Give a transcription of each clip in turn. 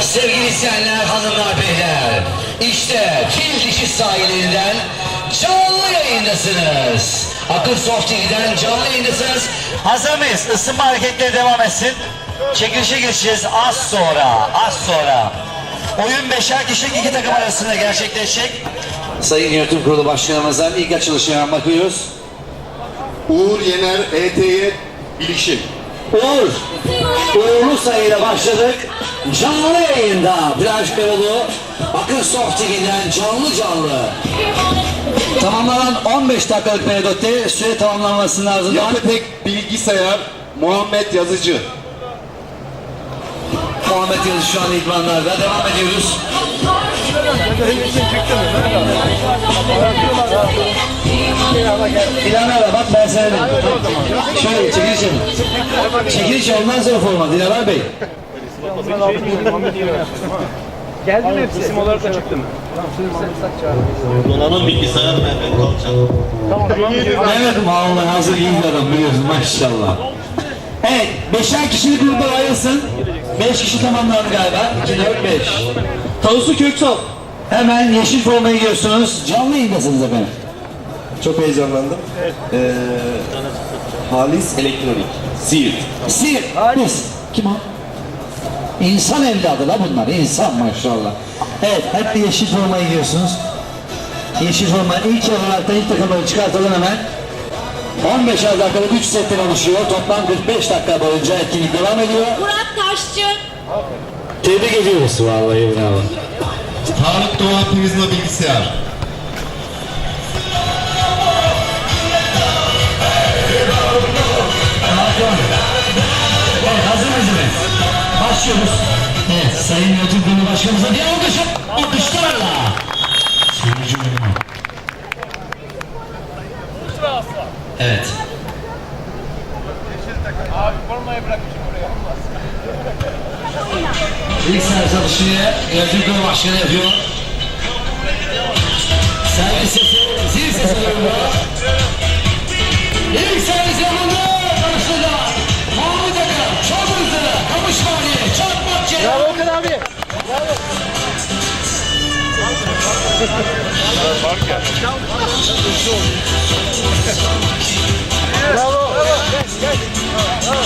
Sevgili izleyenler, hanımlar, beyler. İşte Fil Dişi sahillerinden canlı yayındasınız. Akıl Soft TV'den canlı yayındasınız. Hazır mıyız? Isınma hareketleri devam etsin. Çekilişe geçeceğiz az sonra, az sonra. Oyun beşer kişilik iki takım arasında gerçekleşecek. Sayın Yönetim Kurulu Başkanımızdan ilk açılışına bakıyoruz. Uğur Yener ETY Bilişim. Uğur, uğurlu sayıyla başladık. Canlı yayında Plaj Karalı Akıl Soft TV'den canlı canlı. Tamamlanan 15 dakikalık periyotte süre tamamlanmasının ardından Yapıtek Bilgisayar Muhammed Yazıcı. Muhammed Yıldız şu an idmanlarda. Devam ediyoruz. Dilara bak ben sana dedim. Şöyle çekiliş yapın. Çekiliş ondan sonra forma Dilara Bey. Geldi mi hepsi? İsim olarak da çıktı mı? Donanım bilgisayar Mehmet Kalçak. Evet vallahi hazır iyi bir adam biliyorsun maşallah. Evet, beşer kişilik gruplar ayrılsın. Beş kişi tamamlandı galiba. 2, 4, 5. Tavuslu Köksal. Hemen yeşil formayı giyiyorsunuz. Canlı yayındasınız efendim. Çok heyecanlandım. Ee, Halis Elektronik. Siirt. Siirt. Biz. Kim o? İnsan evladı la bunlar. insan maşallah. Evet, hep bir yeşil formayı giyiyorsunuz. Yeşil forma ilk olarak da ilk takımları çıkartalım hemen. 15 dakikalık 3 setten oluşuyor. Toplam 45 dakika boyunca etkinlik devam ediyor. Murat Taşçı, Tebrik ediyoruz vallahi bravo. Tarık Doğan Prizma Bilgisayar. Başlıyoruz. Evet, Sayın Yönetim Kurulu Başkanımıza bir alkış, alkışlarla. Sonucu benim. Evet. Abi formayı bırakmışım oraya olmaz. İlk servis atışını Yönetim Kurulu Başkanı yapıyor. Servis sesi, zil sesi Bravo. Bravo. Gel gel. Bravo.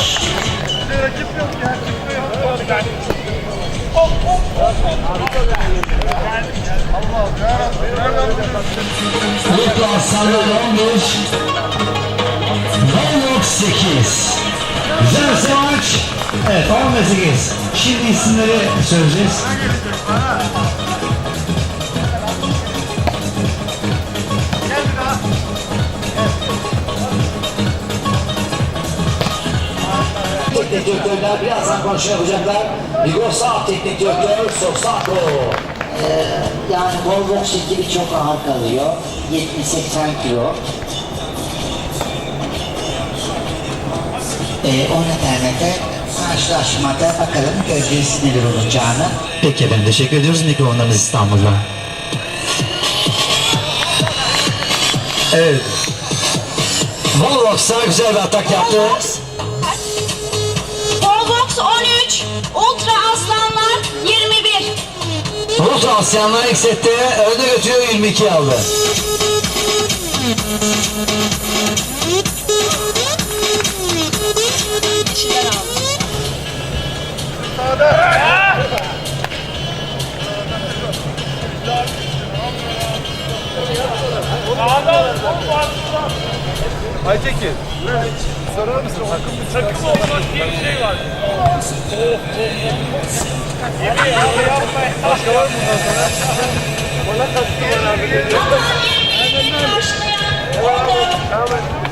Rakip yok ya. Hop hop hop. Allah Mutlu Aslanlar 15. Volok 8. Güzel Sevaç. Evet 10 ve 8. Şimdi isimleri söyleyeceğiz. Teknik direktörler birazdan konuşma yapacaklar. Yugoslav teknik direktör Sosako. Yani Volvox şekli çok ağır kalıyor. 70-80 kilo. Ee, o nedenle de karşılaşmada bakalım göreceğiz neler olacağını. Peki efendim teşekkür ediyoruz mikrofonlarınız İstanbul'da. Evet. Volvox'a güzel bir atak yaptı. Ultra Aslanlar 21. Rus Asyanlar ilk sette önde götürüyor 22 aldı. Aytekin. Evet. Sorar mısın? Takım mı? Takım olmak diye bir şey var. Oh, oh, oh. Yemin ya, yapma. Başka var mı bundan sonra? Bana katkı var abi. Tamam, tamam.